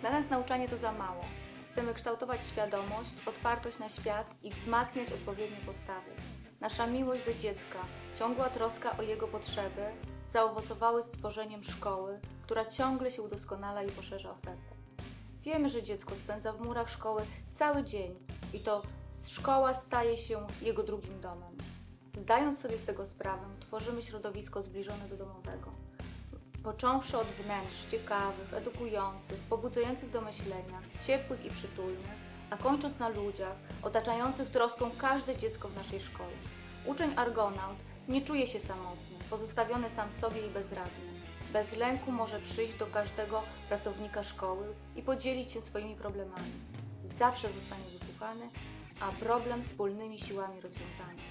Dla nas nauczanie to za mało. Chcemy kształtować świadomość, otwartość na świat i wzmacniać odpowiednie postawy. Nasza miłość do dziecka, ciągła troska o jego potrzeby zaowocowały stworzeniem szkoły, która ciągle się udoskonala i poszerza ofertę. Wiemy, że dziecko spędza w murach szkoły cały dzień i to szkoła staje się jego drugim domem. Zdając sobie z tego sprawę, tworzymy środowisko zbliżone do domowego począwszy od wnętrz ciekawych, edukujących, pobudzających do myślenia, ciepłych i przytulnych, a kończąc na ludziach, otaczających troską każde dziecko w naszej szkole. Uczeń Argonaut nie czuje się samotny, pozostawiony sam sobie i bezradny. Bez lęku może przyjść do każdego pracownika szkoły i podzielić się swoimi problemami. Zawsze zostanie wysłuchany, a problem wspólnymi siłami rozwiązany.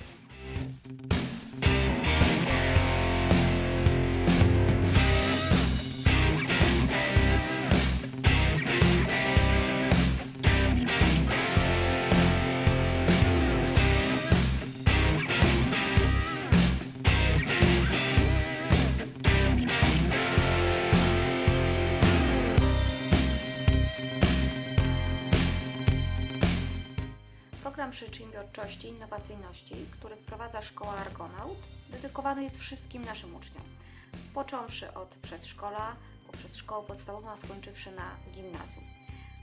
Program przedsiębiorczości i innowacyjności, który wprowadza Szkoła Argonaut, dedykowany jest wszystkim naszym uczniom. Począwszy od przedszkola, poprzez szkołę podstawową, a skończywszy na gimnazjum.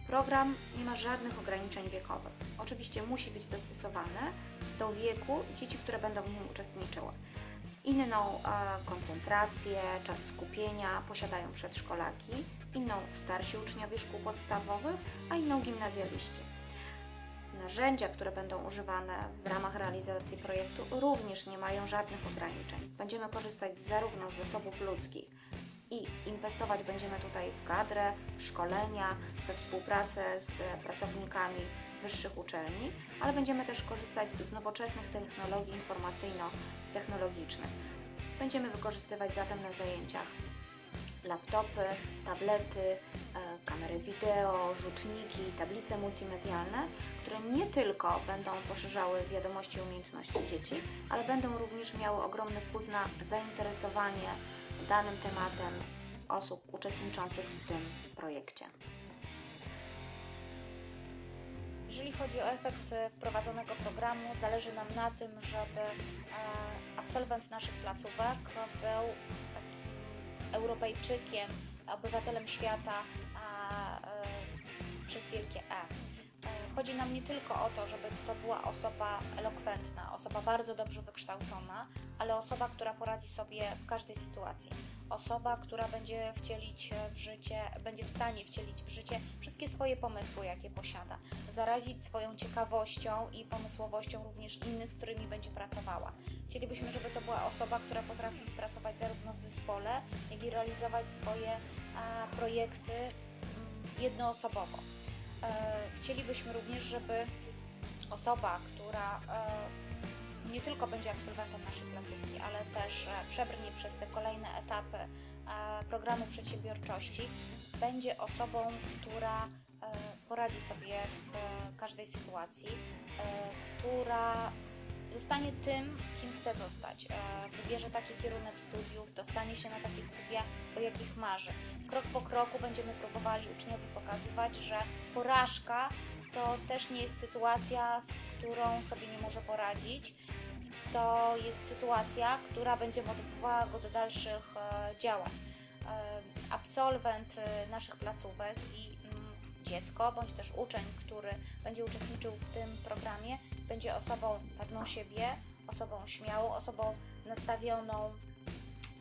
Program nie ma żadnych ograniczeń wiekowych. Oczywiście musi być dostosowany do wieku dzieci, które będą w nim uczestniczyły. Inną e, koncentrację, czas skupienia posiadają przedszkolaki, inną starsi uczniowie szkół podstawowych, a inną gimnazjaliści. Narzędzia, które będą używane w ramach realizacji projektu, również nie mają żadnych ograniczeń. Będziemy korzystać zarówno z zasobów ludzkich i inwestować będziemy tutaj w kadrę, w szkolenia, we współpracę z pracownikami wyższych uczelni, ale będziemy też korzystać z nowoczesnych technologii informacyjno-technologicznych. Będziemy wykorzystywać zatem na zajęciach laptopy, tablety, e, kamery wideo, rzutniki, tablice multimedialne, które nie tylko będą poszerzały wiadomości i umiejętności dzieci, ale będą również miały ogromny wpływ na zainteresowanie danym tematem osób uczestniczących w tym projekcie. Jeżeli chodzi o efekt e, wprowadzonego programu, zależy nam na tym, żeby e, absolwent naszych placówek był Europejczykiem, obywatelem świata a, e, przez wielkie E. Chodzi nam nie tylko o to, żeby to była osoba elokwentna, osoba bardzo dobrze wykształcona, ale osoba, która poradzi sobie w każdej sytuacji. Osoba, która będzie wcielić w życie, będzie w stanie wcielić w życie wszystkie swoje pomysły, jakie posiada. Zarazić swoją ciekawością i pomysłowością również innych, z którymi będzie pracowała. Chcielibyśmy, żeby to była osoba, która potrafi pracować zarówno w zespole, jak i realizować swoje projekty mm, jednoosobowo. E, Chcielibyśmy również, żeby osoba, która e, nie tylko będzie absolwentem naszej placówki, ale też e, przebrnie przez te kolejne etapy programu przedsiębiorczości, będzie osobą, która poradzi sobie w każdej sytuacji, która zostanie tym, kim chce zostać. E, Wybierze taki kierunek studiów, dostanie się na takie studia, o jakich marzy. Krok po kroku będziemy próbowali uczniowi pokazywać, że porażka to też nie jest sytuacja, z którą sobie nie może poradzić. To jest sytuacja, która będzie motywowała go do dalszych e, działań. E, absolwent naszych placówek i mm, dziecko, bądź też uczeń, który będzie uczestniczył w tym programie, będzie osobą pewną siebie, osobą śmiałą, osobą nastawioną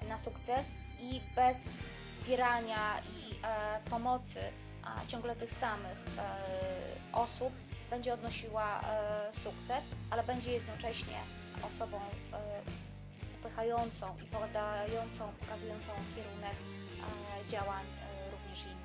na sukces i bez wspierania i e, pomocy a ciągle tych samych e, osób będzie odnosiła e, sukces, ale będzie jednocześnie osobą e, upychającą i podającą, pokazującą kierunek e, działań e, również innych.